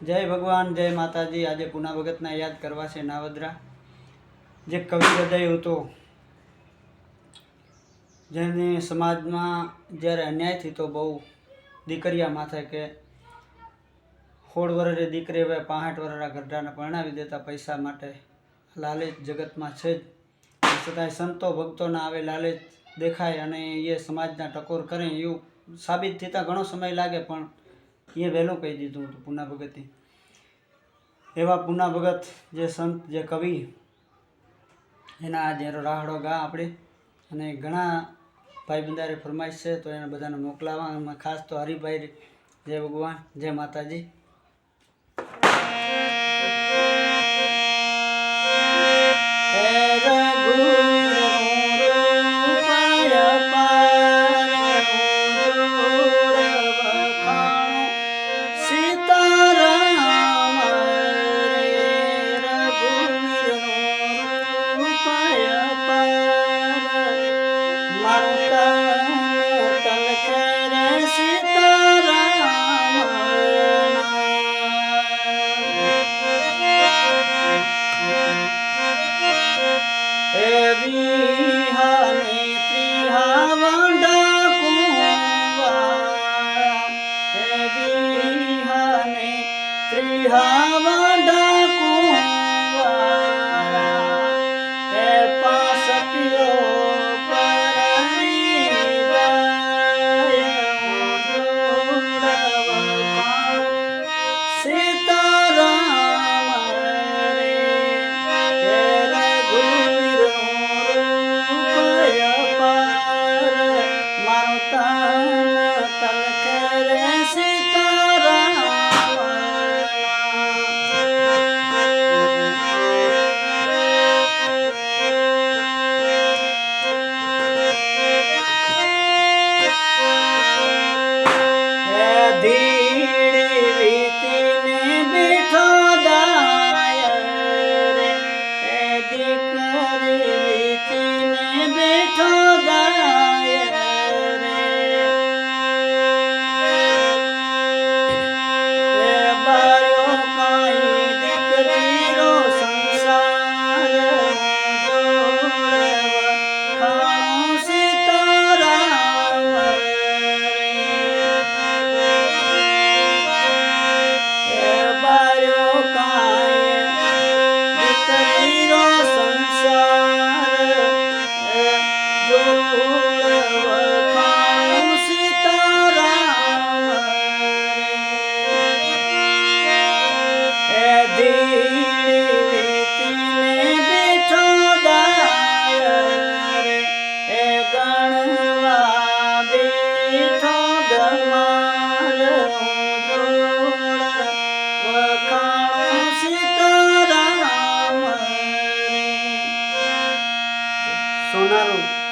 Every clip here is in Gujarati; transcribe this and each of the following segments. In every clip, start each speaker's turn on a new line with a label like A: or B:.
A: જય ભગવાન, જય માતાજી. આજે પુના ભગતના યાદ કરવા છે નાવદરા. જે કવિ હૃદય હતો, જેને સમાજમાં જ્યારે અન્યાય થતો, બહુ દીકરીયા માથે કે સોળ વર્ષે દીકરી હવે પાંસઠ વર્ષના ગરડાને પરણાવી દેતા પૈસા માટે લાલચ જગતમાં છે જ. છતાંય સંતો ભક્તોના આવે લાલચ દેખાય અને એ સમાજના ટકોર કરે, એવું સાબિત થતાં ઘણો સમય લાગે, પણ એ વહેલું કહી દીધું હતું પૂના ભગતે. એવા પૂના ભગત જે સંત, જે કવિ, એના આ જેનો રાહડો ગા આપણે. અને ઘણા ભાઈ બંધારે ફરમાઈશ છે તો એને બધાને મોકલાવા. એમાં ખાસ તો હરિભાઈ જય ભગવાન જય માતાજી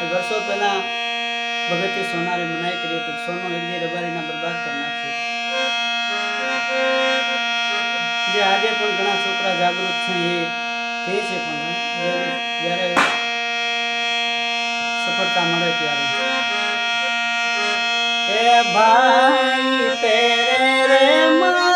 A: વર્ષો પહેલા ભગતે સોનારે મનાઈ કરી હતી. સોનો એક રબારીના બરબાદ કરી નાખ્યો. જે આજે પણ ઘણા છોકરા જાગૃત છે, એ કહે છે પણ જ્યારે સફળતા મળે ત્યારે. એ ભાઈ, તેરે રે મારા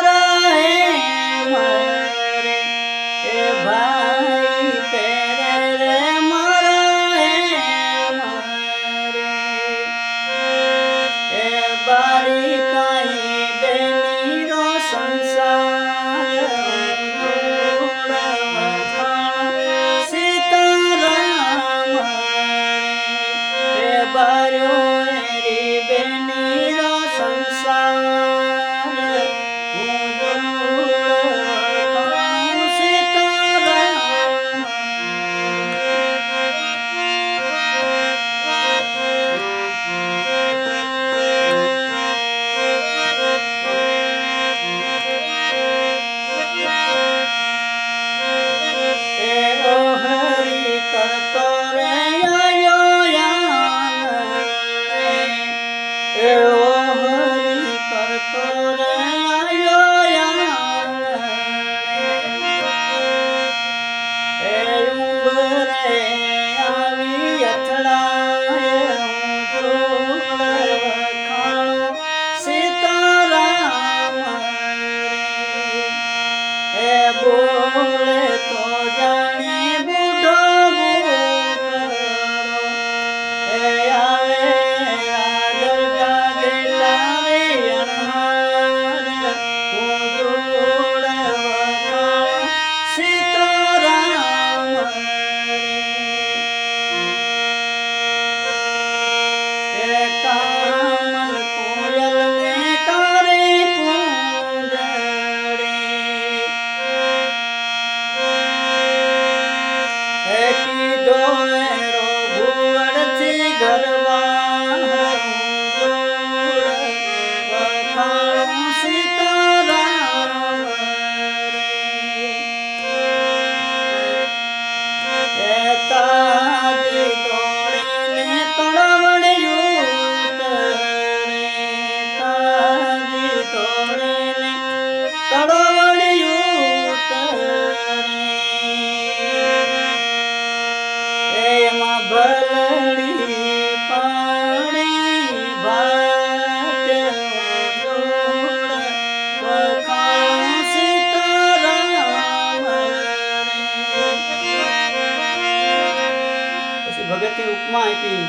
A: ભગતે ઉપમા આપી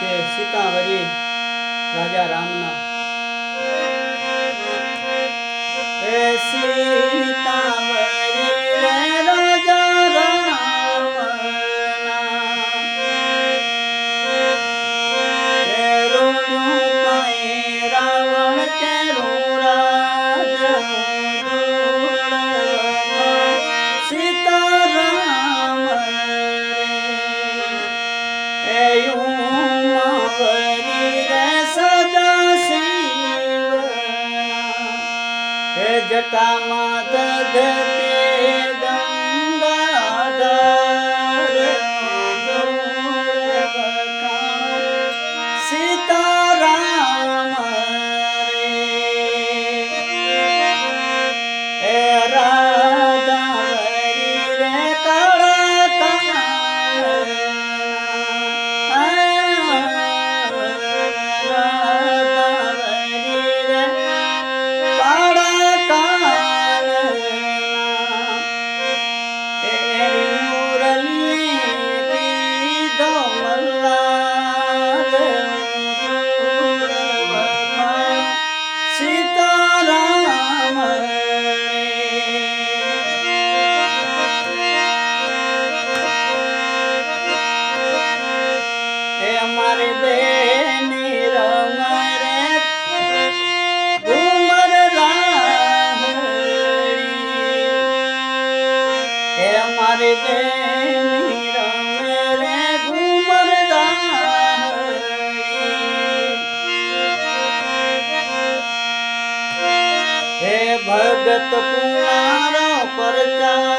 A: કે સીતા વરી રાજા રામના. સીતા જટા માતા મારે ભગત કુમારો પરચા